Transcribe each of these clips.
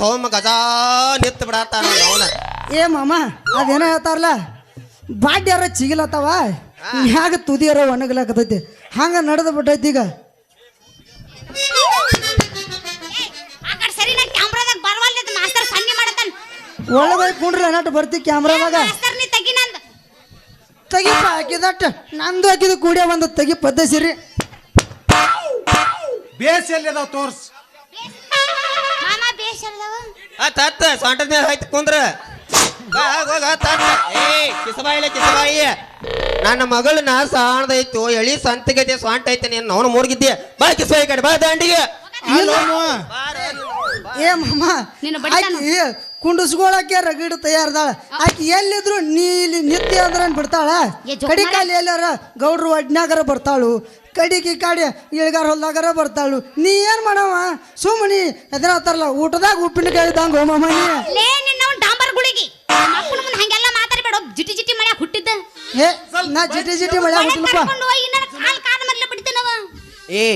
ಸೋಮ ಗಜಾ ನಿತ್ತು ಬಿಡತ್ತಾನ ಅವನ. ಏ ಮಾಮ ಅದೇನ ಹೇಳ್ತಾರಲ್ಲ? ಬಾಡ್ಯಾರ ಚಿಗಿಲತ್ತವ ಹ್ಯಾಗ ತುದಿಯರ ಒಣಗಲಾಕತೈತಿ ಹಂಗ ನಡೆದು ಬಿಟ್ಟೈತಿ ಈಗ. ಒಳಗೆ ಕುಂಡ್ರಿ ನಟ್ ಬರ್ತಿ ಕ್ಯಾಮ್ರಾದಾಗ. ಮಾಸ್ತರ್ ನೀ ತೆಗಿ ನಂದು. ತೆಗಿಪ್ಪ ಹಾಕಿದಟ್ಟ. ನಂದು ಹಾಕಿದ ಕೂಡಿಯ ಒಂದು ತೆಗಿ ಪದ್ಧಸಿರಿ ಬೇಸ್ ಎಲ್ಲಿ ಅದಾವ ತೋರ್ಸ್? ಮಾಮ ಬೇಷ್ ಅಲ್ಲವ ಆ ತತ್ತ ಸೊಂಟದ ಮೇಲೆ ಹೋಯ್ತು ಕುಂದ್ರ. ಬಾ ಹೋಗ್ ಏ ಕಿಸಬಾಯಿಲೆ ಕಿಸಬಾಯಿ. ನನ್ನ ಮಗಳನ್ನ ಸಾಣದೈತು ಎಳಿ ಸಂತಿಗೈತೆ ಸೊಂಟ ಐತೆ ನೀನು ಅವನು ಮೂರ್ಗಿದ್ದೆ. ಬಾ ಕಿಸಬಾಯಿ ಕಡೆ ಬಾ ದಂಡಿಗೆ. ಏ ಮಾಮ ನಿನ್ನ ಬಡಿತಾನ. ಆಕಿ ಕುಂಡಿಸ್ಕೊಳಕ್ಕೆ ರಗಡ್ ತಯಾರದಾಳ. ಆಕಿ ಎಲ್ಲಿದ್ರು ನೀ ಇಲ್ಲಿ ನಿತ್ಯ ಅಂದ್ರ ಬಿಡ್ತಾಳ? ಕಡಿಕಾಲಿ ಜೋಕ್ ಕಡಿ. ಕಾಲಿ ಎಲ್ಲಾರ ಗೌಡ್ರು ಒಡ್ನಾಗರ ಬರ್ತಾಳು. ಕಡಿಗೆ ಕಾಡಿ ಇಳಗಾರ ಹೊಲ್ದಾಗರ ಬರ್ತಾಳು. ನೀ ಏನ್ ಮಾಡವ? ಸುಮ್ಮನಿ ಎದ್ರತ್ತಾರಲ್ಲ ಊಟದಾಗ ಉಪ್ಪಿನಕಾಯಿ ಇದ್ದಂಗ ಮಾಮ ನೀ. ಲೇ ನಿನ್ನ ಡಾಂಬರ್ ಗುಳಿಗಿ. ಮಕ್ಕಳ ಮುಂದೆ ಹಂಗೆಲ್ಲ ಮಾತಾಡಬೇಡ ಜಿಟಿ ಜಿಟಿ ಹುಟ್ಟಿದ್ದ. ಏ ನಾ ಜಿಟಿ ಜಿಟಿ ಮಳೆ ಒಳಗ್ ಹುಟ್ಟಿಲ್ಪ ಕರ್ಕೊಂಡು ಹೋಗಿ ನನ್ನ ಕಾಲ್ ಕಾಲ್ ಮರ್ಲೆ ಬಿಡ್ತೀನವ. ಏ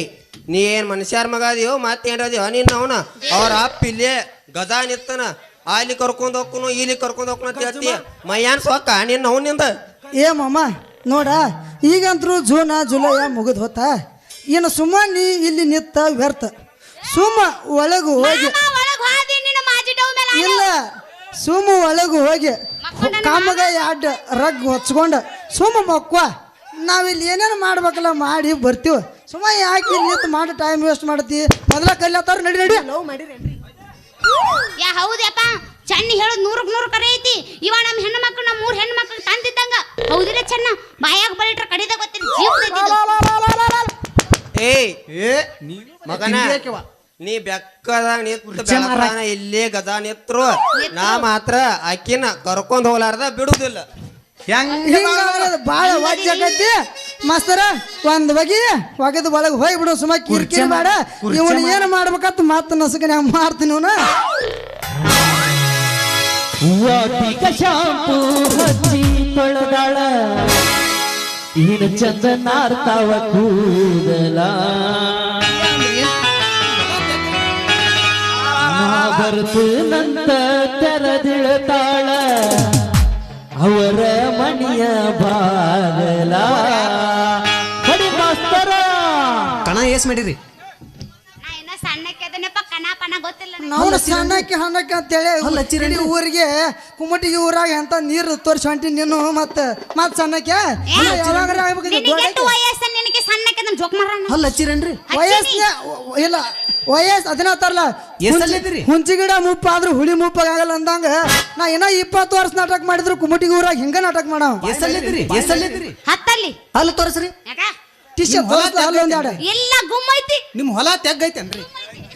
ನೀ ಏನ್ ಮನುಷ್ಯಾರ ಮಗ ಅದೀವೋ ಮತ್ತೇನ್ರದಿವ ನೀನು ಅವನ ಅವ್ರ ಅಪ್ಪ ಇಲ್ಲೇ ಗದಾ ನಿತ್ತನ ಅಲ್ಲಿ ಕರ್ಕೊಂಡ್ ಹೋಗ್ಕುನು ಇಲ್ಲಿ ಕರ್ಕೊಂಡ್ ಹೋಗ್ಕುನು ಅಂತ ಹೇಳ್ತಿ. ಮೈಯಾನ್ ಸೊಕ್ಕ ನಿನ್ನ ಅವನಿಂದ. ಏ ಮಾಮ ನೋಡ ಈಗಂತ್ರು ಜೂನ ಜುಲೈ ಮುಗಿದ್ ಹೋತ ಏನು ಸುಮ್ಮ ನೀ ಇಲ್ಲಿ ನಿತ್ತ ವ್ಯರ್ಥ. ಸುಮ್ಮ ಒಳಗು ಹೋಗಿ. ಮಾಮ ಒಳಗ್ ಹೋದಿ ನಿನ್ನ ಮಾಜಿ ಡವ್ ಮೇಲೆ ಇಲ್ಲ ಸುಮ್ಮ ಒಳಗು ಹೋಗಿ. ಕಾಮಗಾಯಿ ಕಾಮಗ ಅಡ್ಡ ರಗ್ ಹೊಚ್ಕೊಂಡ ಸುಮ್ಮ ಮಕ್ವ. ನಾವಿಲ್ಲಿ ಏನೇನು ಮಾಡ್ಬೇಕಲ್ಲ ಮಾಡಿ ಬರ್ತೀವಿ. ಸುಮ್ಮ ಯಾಕೆ ಇಲ್ಲಿ ನಿಂತು ಮಾಡಿ ಟೈಮ್ ವೇಸ್ಟ್ ಮಾಡ್ತಿ? ಮೊದಲ ಕಲ್ಯಾತಾರ ನಡಿ ನಡಿ. ಯಾ ಹೌದಪ್ಪ ಚೆನ್ನ ಹೇಳೋದು ನೂರಕ್ ನೂರು ಕರೆ ಐತಿ. ಇವ ನಮ್ಮ ಹೆಣ್ಣು ಮಕ್ಕಳು ನಮ್ಮ ಮೂರು ಹೆಣ್ಣು ಮಕ್ಕಳು ತಂದಿದ್ದಂಗ. ಹೌದಿಲ್ಲ ಚೆನ್ನ? ಬಾಯಾಗ ಬಲಿಟ್ರ ಕಡಿದ ಗೊತ್ತಿಲ್ಲ. ಜೀವ ಏ ಏ ಮಗನ ನೀ ಬೆಕ್ಕದಾಗ ನಿಂತು ಇಲ್ಲೇ ಗದಾ ನಿತ್ರು. ನಾ ಮಾತ್ರ ಆಕಿನ ಕರ್ಕೊಂಡ್ ಹೋಗ್ಲಾರ್ದ ಬಿಡುದಿಲ್ಲ. ಹೆಂಗ್ ಹಿಂಗ ಭಾಳ ವಜ್ಜಾಕೈತಿ ಮಾಸ್ತರ ಒಂದ್ ಬಗೆ ಒಗದ ಒಳಗೆ ಹೋಗ್ಬಿಡು ಸುಮ್ಮ ಕಿರಿಕಿರಿ ಬೇಡ. ಇವನ್ ಏನು ಮಾಡ್ಬೇಕಂತ ಮಾತು ನಸಕನ್ಯಾಗ ಮಾಡ್ತೀನಿ ಇವನು. ಶಾಂಪು ಹಚ್ಚಿ ತೊಳೆದಾಳ. ಏನು ಚಂದನಾರ್ತಾವ ಕೂದಲ. ಬರ್ತು ನಂತ ತೆರೆದಿಳತಾಳ. ಅವರ ಮಣಿಯ ಬಾಗಲ. ಕಣ ಏಸ್ ಮಾಡಿರಿ ಗೊತ್ತಿಲ್ಲ ನಂಗೆ. ನಾವು ಸಣ್ಣಕ್ಕೆ ಹಣ್ಣಕ್ಕೆ ಅಂತೇಳಿ ಅಲ್ಲ, ಊರಿಗೆ ಕುಮಟಿಗೆ ಊರಾಗ ಎಂತ ನೀರು ತೋರಿಸಿ ಹೊಂಟಿ ನೀನು ಮತ್ತೆ ಮತ್ ಸಣ್ಣಕ್ಕೆ? ಇಲ್ಲ ವಯಸ್ಸ ನಿನಗೆ ಅದನ್ನ ಜೋಕ್ ಮಾರೋಣ ವಯಸ್ಸಿನ ಇಲ್ಲ ವಯಸ್ಸು ಅದನ್ನತ್ತಾರಲ್ಲ ಎಷ್ಟಲ್ಲಿದ್ದೀರಿ? ಹುಂಚಿ ಗಿಡ ಮುಪ್ಪ ಆದ್ರೂ ಹುಳಿ ಮುಪ್ಪಾಗಲ್ಲ ಅಂದಂಗ ನಾ ಇನ್ನ ಇಪ್ಪತ್ತು ವರ್ಷ ನಾಟಕ ಮಾಡಿದ್ರು ಕುಮಟಿಗೆ ಊರಾಗ ಹಿಂಗ ನಾಟಕ ಮಾಡವ ಎಷ್ಟಲ್ಲಿದ್ದೀರಿ ಎಷ್ಟಲ್ಲಿದ್ದೀರಿ ಹತ್ತಲ್ಲಿ. ಹಲ್ಲ ತೋರಿಸ್ರಿ. ಯಾಕ? ಟಿಶ ಅಲ್ಲ ಒಂದೆರಡು ಎಲ್ಲ ಗುಮ್ಮ ಐತಿ ನಿಮ್ ಹೊಲ ತೆಗ್ಗೈತೇನ್ರಿ? ವಾಟಿಕ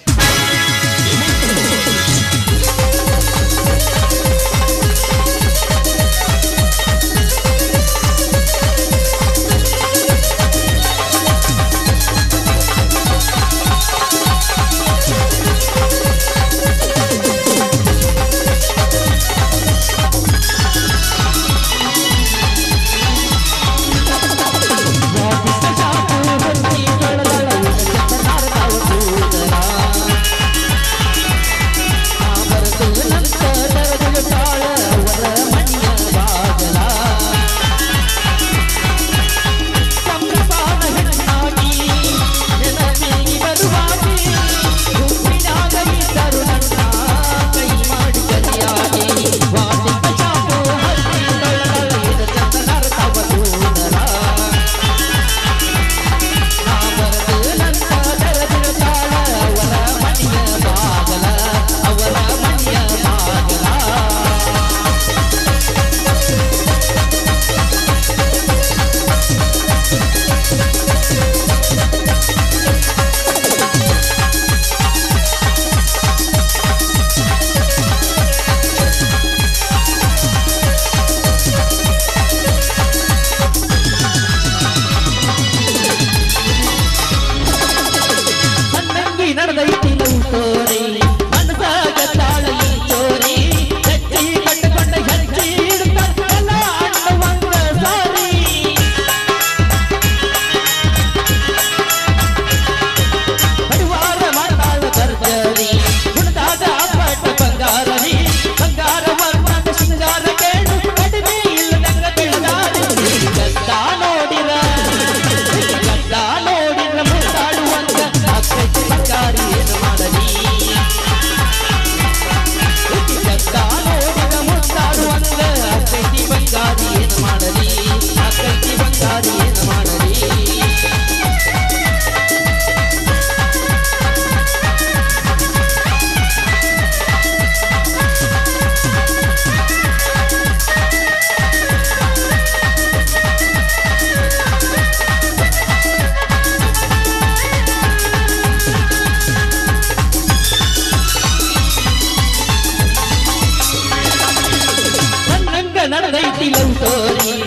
ಐತಿ ಲವ್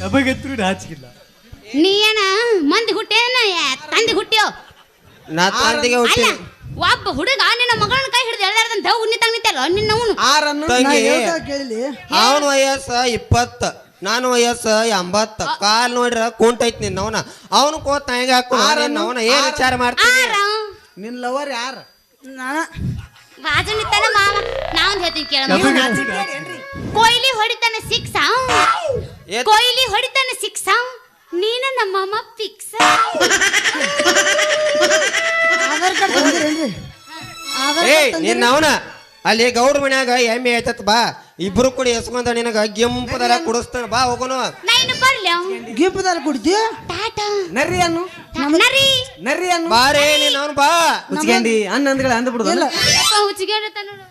ನಮಗಂತೂ ನಾಚಿಕಿಲ್ಲ ನೀ ಏನ ಮಂದಿ ಹುಟ್ಟೇನ ತಂದಿ ಹುಟ್ಟ್ಯೋ? ನಾ ತಂದಿಗೆ ಹುಟ್ಟಿ ಒಬ್ಬ ಹುಡುಗ ನಿನ್ನ ಮಗಳನ್ನ ಕೈ ಹಿಡಿದು ಎಳ್ದಾರ್ದಂತ ದವ್ ನಿಂತಾಗ ನಿಂತಲ್ಲ ನಿನ್ನ ಅವನು ಆರನ್ನು ಅವನ ವಯಸ್ಸ ಇಪ್ಪತ್ತ. ನಾನು ವಯಸ್ಸ ಎಂಬತ್ತ ಕಾಲ್ ನೋಡ್ರ ಕುಂಟೈತ್ ನಿನ್ನ ಅವನ. ಅವನು ಕೋತ ಹೆಂಗ ಹಾಕು ಅವನ ಏನ್ ವಿಚಾರ ಮಾಡ್ತೀನಿ? ಆರ. ನಿನ್ ಲವರ್ ಯಾರ? ನಾನ ಬಾಜು ನಿಂತಾನ ಮಾವ ನಾವ್ ಹೇಳ್ತೀನಿ ಕೇಳ ಕೊಯ್ಲಿ ಹೊಡಿತಾನೆ ಸಿಕ್ಸ ಕೊಯ್ಲಿ ಹೊಡಿತಾನೆ ಸಿಕ್ಸ್ ನೀನ ನಮ್ಮಮ್ಮ ಫಿಕ್ಸ್ ಆಧಾರ್ ಕಾರ್ಡ್ ತಂದಿರೇನ್ರಿ? ಆಧಾರ್ ಏ ಕಾರ್ಡ್ ನಿನ್ನ ಅವನ. ಅಲ್ಲಿ ಗೌಡ್ರ ಮನ್ಯಾಗ ಎಮ್ಮೆ ಐತತ್ ಬಾ. ಇಬ್ರು ಕೂಡಿ ಎಸ್ಕೊಂತ ನಿನಗ ಗೆಂಪದರ ಕುಡಿಸ್ತಾನ. ಬಾ ಹೋಗೋನು. ನಾ ಇನ್ನು ಬರ್ಲಿ ಟಾಟಾ. ನರ್ರಿ ಅನ್ನು ನರಿ. ನರ್ರಿ ಅನ್ನು ಬಾರೇ ನೀನು ಅವನು ಬಾ. ಉಚ್ಕಂಡಿ ಅನ್ನ ಅಂದ್ಗಳ ಅಂದ್ಬಿಡುದು. ಇಲ್ಲ. ಹುಚ್ಚಿಗೆ ನೋಡು.